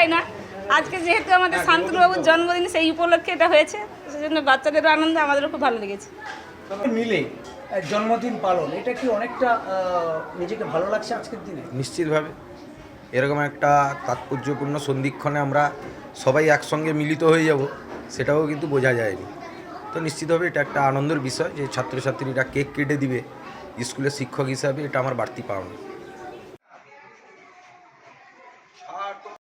হয় না। আজকে যেহেতু আমাদের শান্তনুবাবুর জন্মদিন সেই উপলক্ষে এটা হয়েছে। সেজন্য বাচ্চাদেরও আনন্দ আমাদেরও খুব ভালো লেগেছে। মিলে জন্মদিন পালন এটা কি অনেকটা নিজেকে ভালো লাগছে আজকের দিনে? নিশ্চিতভাবে। এরকম একটা তাৎপর্যপূর্ণ সন্ধিক্ষণে আমরা সবাই একসঙ্গে মিলিত হয়ে যাব সেটাও কিন্তু বোঝা যায়নি। তো নিশ্চিতভাবে এটা একটা আনন্দের বিষয় যে ছাত্রছাত্রীরা কেক কেটে দিবে স্কুলের শিক্ষক হিসাবে এটা আমার বাড়তি পাওনা।